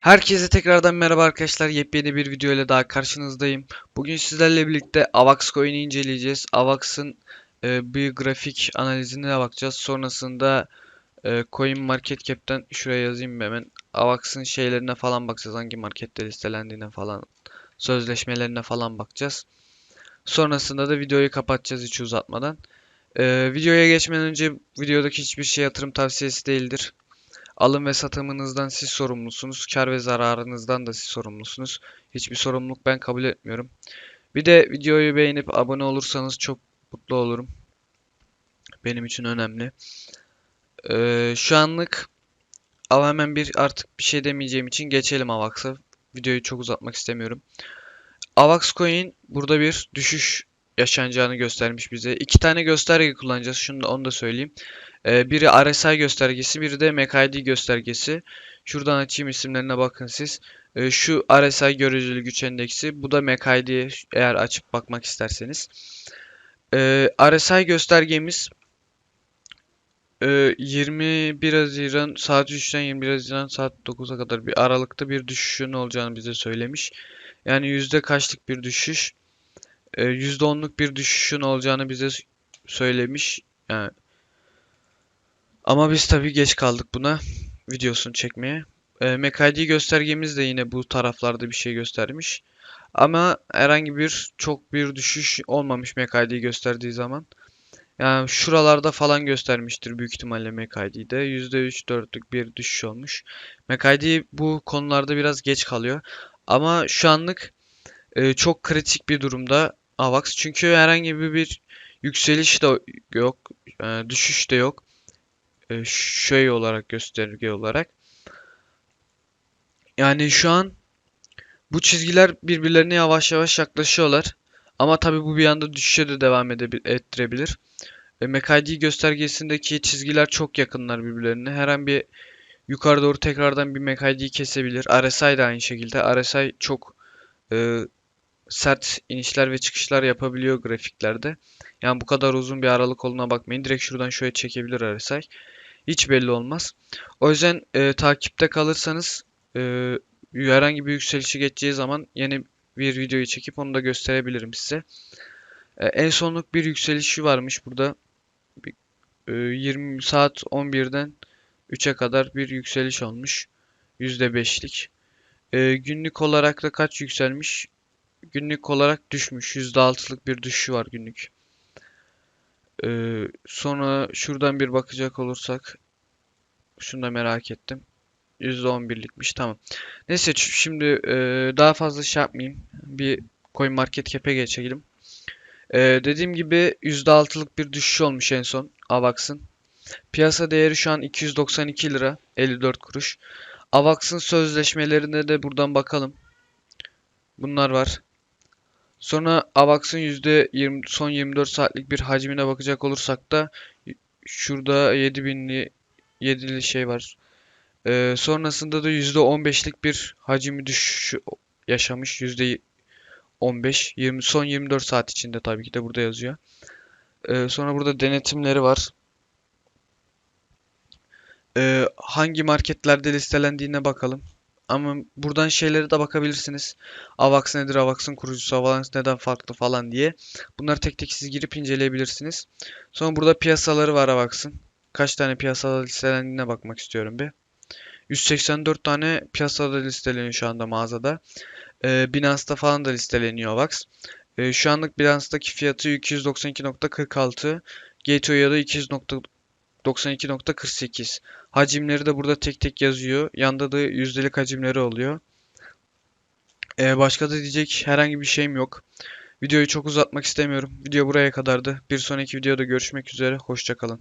Herkese tekrardan merhaba arkadaşlar. Yepyeni bir video ile daha karşınızdayım. Bugün sizlerle birlikte Avax Coin'i inceleyeceğiz. Avax'ın e, bir grafik analizine bakacağız. Sonrasında e, Coin Market Cap'ten şuraya yazayım hemen. Avax'ın şeylerine falan bakacağız. Hangi markette listelendiğine falan, sözleşmelerine falan bakacağız. Sonrasında da videoyu kapatacağız hiç uzatmadan. E, videoya geçmeden önce videodaki hiçbir şey yatırım tavsiyesi değildir. Alım ve satımınızdan siz sorumlusunuz. Kar ve zararınızdan da siz sorumlusunuz. Hiçbir sorumluluk ben kabul etmiyorum. Bir de videoyu beğenip abone olursanız çok mutlu olurum. Benim için önemli. Ee, şu anlık ama hemen bir artık bir şey demeyeceğim için geçelim Avax'a. Videoyu çok uzatmak istemiyorum. Avax Coin burada bir düşüş yaşanacağını göstermiş bize. İki tane gösterge kullanacağız. Şunu da onu da söyleyeyim. Ee, biri RSI göstergesi, biri de MACD göstergesi. Şuradan açayım isimlerine bakın siz. Ee, şu RSI görücülü güç endeksi, bu da MACD eğer açıp bakmak isterseniz. Ee, RSI göstergemiz e, 21 Haziran saat 3'ten 21 Haziran saat 9'a kadar bir aralıkta bir düşüşün olacağını bize söylemiş. Yani yüzde kaçlık bir düşüş? Ee, yüzde onluk bir düşüşün olacağını bize söylemiş. Yani ama biz tabii geç kaldık buna videosunu çekmeye. E, MACD göstergemiz de yine bu taraflarda bir şey göstermiş. Ama herhangi bir çok bir düşüş olmamış MACD gösterdiği zaman. Yani şuralarda falan göstermiştir büyük ihtimalle MACD'de. %3-4'lük bir düşüş olmuş. MACD bu konularda biraz geç kalıyor. Ama şu anlık e, çok kritik bir durumda AVAX. Çünkü herhangi bir, yükseliş de yok. E, düşüş de yok e, şey olarak gösterge olarak. Yani şu an bu çizgiler birbirlerine yavaş yavaş yaklaşıyorlar. Ama tabi bu bir anda düşüşe de devam ettirebilir. E, MACD göstergesindeki çizgiler çok yakınlar birbirlerine. Her an bir yukarı doğru tekrardan bir MACD'yi kesebilir. RSI de aynı şekilde. RSI çok e, sert inişler ve çıkışlar yapabiliyor grafiklerde. Yani bu kadar uzun bir aralık olduğuna bakmayın. Direkt şuradan şöyle çekebilir RSI. Hiç belli olmaz. O yüzden e, takipte kalırsanız e, herhangi bir yükselişi geçeceği zaman yeni bir videoyu çekip onu da gösterebilirim size. E, en sonluk bir yükselişi varmış burada. E, 20 saat 11'den 3'e kadar bir yükseliş olmuş. %5'lik. E, günlük olarak da kaç yükselmiş? Günlük olarak düşmüş. %6'lık bir düşüşü var günlük. Ee, sonra şuradan bir bakacak olursak şunu da merak ettim. %11'likmiş tamam. Neyse şimdi e, daha fazla şey yapmayayım. Bir Coin Market Cap'e geçelim. E, dediğim gibi %6'lık bir düşüş olmuş en son AVAX'ın. Piyasa değeri şu an 292 lira 54 kuruş. AVAX'ın sözleşmelerine de buradan bakalım. Bunlar var. Sonra AVAX'ın %20 son 24 saatlik bir hacmine bakacak olursak da şurada 7000'li 7'li şey var. Ee, sonrasında da %15'lik bir hacmi düşüşü yaşamış. %15 20 son 24 saat içinde tabii ki de burada yazıyor. Ee, sonra burada denetimleri var. Ee, hangi marketlerde listelendiğine bakalım. Ama buradan şeylere de bakabilirsiniz. Avax nedir? Avax'ın kurucusu Avax neden farklı falan diye. Bunları tek tek siz girip inceleyebilirsiniz. Sonra burada piyasaları var Avax'ın. Kaç tane piyasada listelendiğine bakmak istiyorum bir. 184 tane piyasada listeleniyor şu anda mağazada. Ee, Binance'da falan da listeleniyor Avax. Ee, şu anlık Binance'daki fiyatı 292.46. Gateway'da 200. 92.48. Hacimleri de burada tek tek yazıyor. Yanda da yüzdelik hacimleri oluyor. Ee, başka da diyecek herhangi bir şeyim yok. Videoyu çok uzatmak istemiyorum. Video buraya kadardı. Bir sonraki videoda görüşmek üzere. Hoşçakalın.